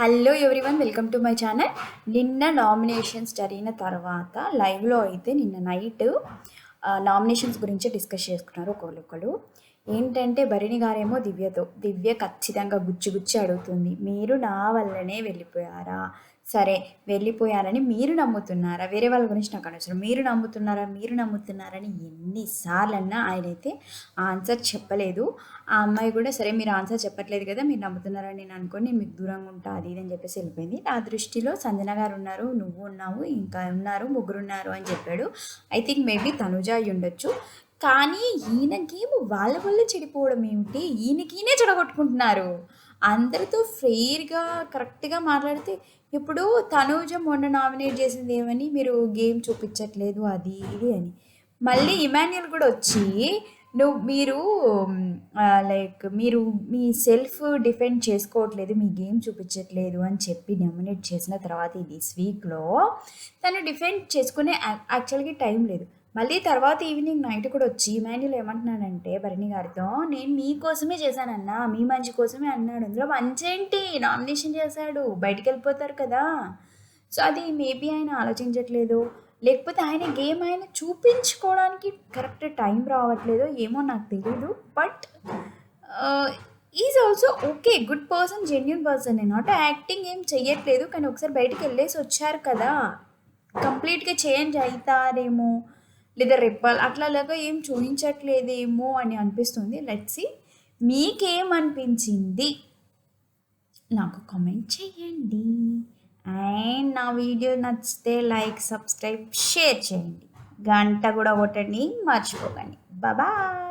Hello everyone welcome to my channel నిన్న nominations జరిగిన తర్వాత లైవ్లో అయితే నిన్న నైట్ నామినేషన్స్ గురించి డిస్కస్ చేసుకున్నారు ఒకళ్ళొకళ్ళు ఏంటంటే భరణి గారేమో దివ్యతో దివ్య ఖచ్చితంగా గుచ్చి గుచ్చి అడుగుతుంది మీరు నా వల్లనే వెళ్ళిపోయారా? సరే వెళ్ళిపోయారని మీరు నమ్ముతున్నారా? వేరే వాళ్ళ గురించి నాకు అనవసరం. మీరు నమ్ముతున్నారా? మీరు నమ్ముతున్నారని ఎన్నిసార్లన్నా ఆయన అయితే ఆన్సర్ చెప్పలేదు. ఆ అమ్మాయి కూడా సరే మీరు ఆన్సర్ చెప్పట్లేదు కదా మీరు నమ్ముతున్నారని నేను అనుకుని నేను మీకు దూరంగా ఉంటా అది ఇది అని చెప్పేసి వెళ్ళిపోయింది. నా దృష్టిలో సంజన గారు ఉన్నారు నువ్వు ఉన్నావు ఇంకా ఉన్నారు ముగ్గురు ఉన్నారు అని చెప్పాడు. ఐ థింక్ మేబీ తనుజ అయి ఉండొచ్చు కానీ ఈయనకేమో వాళ్ళ వల్ల చెడిపోవడం ఏమిటి? ఈయనకినే చెడగొట్టుకుంటున్నారు. అందరితో ఫెయిర్గా కరెక్ట్గా మాట్లాడితే ఇప్పుడు తనూజ మొన్న నామినేట్ చేసింది ఏమని? మీరు గేమ్ చూపించట్లేదు అది ఇది అని. మళ్ళీ ఇమాన్యుల్ కూడా వచ్చి నువ్వు మీరు లైక్ మీరు మీ సెల్ఫ్ డిఫెండ్ చేసుకోవట్లేదు మీ గేమ్ చూపించట్లేదు అని చెప్పి నామినేట్ చేసిన తర్వాత ఇది స్వీక్లో తను డిఫెండ్ చేసుకునే యాక్చువల్గా టైం లేదు. మళ్ళీ తర్వాత ఈవినింగ్ నైట్ కూడా వచ్చి మాన్యుల్ ఏమంటున్నాడంటే భరణి గారితో నేను మీకోసమే చేశానన్నా మీ మంచి కోసమే అన్నాడు. అందులో మంచి ఏంటి? నామినేషన్ చేశాడు. బయటికి వెళ్ళిపోతారు కదా. సో అది మేబీ ఆయన ఆలోచించట్లేదు. లేకపోతే ఆయన గేమ్ ఆయన చూపించుకోవడానికి కరెక్ట్ టైం రావట్లేదు ఏమో నాకు తెలియదు but is also okay. Good person genuine person. Not acting ఏం చెయ్యట్లేదు. కానీ ఒకసారి బయటికి వెళ్ళేసి వచ్చారు కదా. కంప్లీట్గా చేంజ్ అవుతారేమో. లేదా రెప్పల్ అట్లాగా ఏం చూపించట్లేదేమో అని అనిపిస్తుంది. లెట్సి మీకేమనిపించింది? నాకు కామెంట్ చేయండి. అండ్ నా వీడియో నచ్చితే లైక్ సబ్స్క్రైబ్ షేర్ చేయండి. గంట కూడా కొట్టండి మర్చిపోకండి. బాయ్